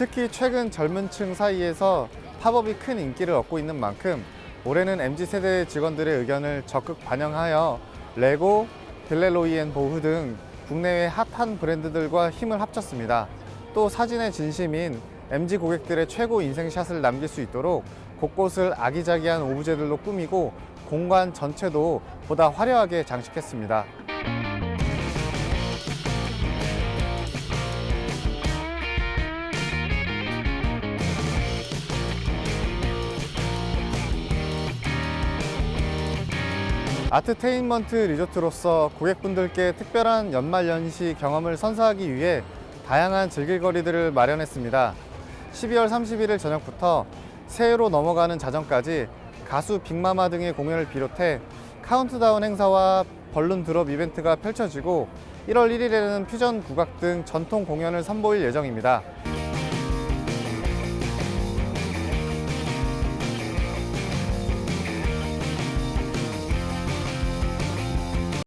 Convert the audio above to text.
특히 최근 젊은 층 사이에서 팝업이 큰 인기를 얻고 있는 만큼 올해는 MZ세대 직원들의 의견을 적극 반영하여 레고, 델레로이앤 보흐 등 국내외 핫한 브랜드들과 힘을 합쳤습니다. 또 사진의 진심인 MZ 고객들의 최고 인생샷을 남길 수 있도록 곳곳을 아기자기한 오브제들로 꾸미고 공간 전체도 보다 화려하게 장식했습니다. 아트테인먼트 리조트로서 고객분들께 특별한 연말 연시 경험을 선사하기 위해 다양한 즐길거리들을 마련했습니다. 12월 31일 저녁부터 새해로 넘어가는 자정까지 가수 빅마마 등의 공연을 비롯해 카운트다운 행사와 벌룬 드롭 이벤트가 펼쳐지고 1월 1일에는 퓨전 국악 등 전통 공연을 선보일 예정입니다.